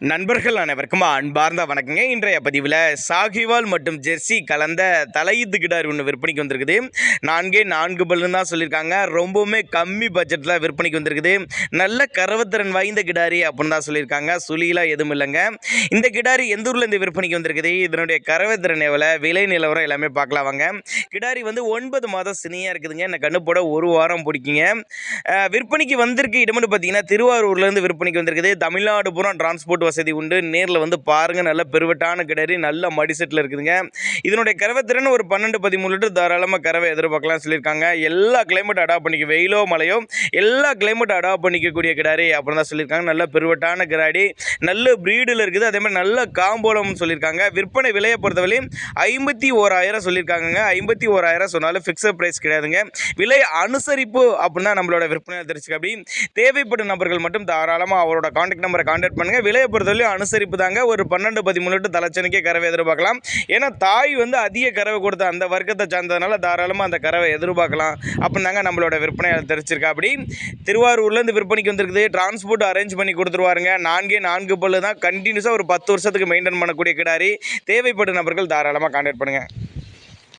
நண்பர்கள் அனைவருக்கும் அன்பார்ந்த வணக்கங்க. இன்றைய பதிவில் சாகிவால் மற்றும் ஜெர்சி கலந்த தலையீத்து கிடார் ஒன்று விற்பனைக்கு வந்திருக்குது. நான்கே நான்கு பல்லுன்னு தான் சொல்லியிருக்காங்க. ரொம்பவுமே கம்மி பட்ஜெட்டில் விற்பனைக்கு வந்திருக்குது. நல்ல கரவத்திறன் வாய்ந்த கிடாரி அப்படின்னு தான் சொல்லியிருக்காங்க. சுழிலாம் எதுவும் இல்லைங்க. இந்த கிடாரி எந்த ஊர்லேருந்து விற்பனைக்கு வந்திருக்குது? இதனுடைய கரவத்திறன் எவ்வளோ விலை நிலவரம் எல்லாமே பார்க்கலாம் வாங்க. கிடாரி வந்து ஒன்பது மாதம் சினியாக இருக்குதுங்க. இந்த கண்ணு போட ஒரு வாரம் பிடிக்குங்க. விற்பனைக்கு வந்திருக்கு இடம்னு பார்த்தீங்கன்னா திருவாரூர்லேருந்து விற்பனைக்கு வந்திருக்குது. தமிழ்நாடு பூரா டிரான்ஸ்போர்ட் வசதி உண்டு. நேரில் வந்து பாருங்கள் நல்ல பெருவட்டான கிடரி நல்ல மடிசெட்டில் இருக்குதுங்க. இதனுடைய கரவைத்திறன் ஒரு பன்னெண்டு பதிமூணு லிட்டர் தாராளமாக கறவை எதிர்பார்க்கலாம் சொல்லியிருக்காங்க. எல்லா கிளைமேட் அடாப்ட் பண்ணிக்க வெயிலோ மழையோ எல்லா கிளைமேட் அடாப்ட் பண்ணிக்கக்கூடிய கிடாரி அப்படின்னு தான் சொல்லியிருக்காங்க. நல்ல பெருவட்டான கிடாரி நல்ல ப்ரீடில் இருக்குது. அதே மாதிரி நல்ல காம்போலம் சொல்லியிருக்காங்க. விற்பனை விலையை பொறுத்தவரை ஐம்பத்தி ஓராயிரம் சொல்லியிருக்காங்கங்க. ஐம்பத்தி ஓராயிரம் சொன்னாலும் ஃபிக்ஸட் ப்ரைஸ் கிடையாதுங்க. விலை அனுசரிப்பு அப்படின்னா நம்மளோட விற்பனை தெரிஞ்சுக்க அப்படி தேவைப்படும் நபர்கள் மட்டும் தாராளமாக அவரோட காண்டாக்ட் நம்பரை காண்டாக்ட் பண்ணுங்கள் விலையை பொறுத்தவரையும் அனுசரிப்பு தாங்க ஒரு பன்னெண்டு பதிமூணு லிட்டர் தலைச்சனுக்கே கறவை எதிர்பார்க்கலாம். ஏன்னா தாய் வந்து அதிக கறவை கொடுத்த அந்த வர்க்கத்தை சார்ந்ததுனால தாராளமாக அந்த கறவை எதிர்பார்க்கலாம். அப்படின்னாங்க நம்மளோட விற்பனையாளர் தெரிச்சிருக்கா அப்படி திருவாரூர்லேருந்து விற்பனைக்கு வந்திருக்குது. டிரான்ஸ்போர்ட் அரேஞ்ச் பண்ணி கொடுத்துருவாருங்க. நான்கே நான்கு பல்லு தான் கண்டினியூஸாக ஒரு பத்து வருஷத்துக்கு மெயின்டைன் பண்ணக்கூடிய கிடாரி. தேவைப்படும் நபர்கள் தாராளமாக கான்டாக்ட் பண்ணுங்கள்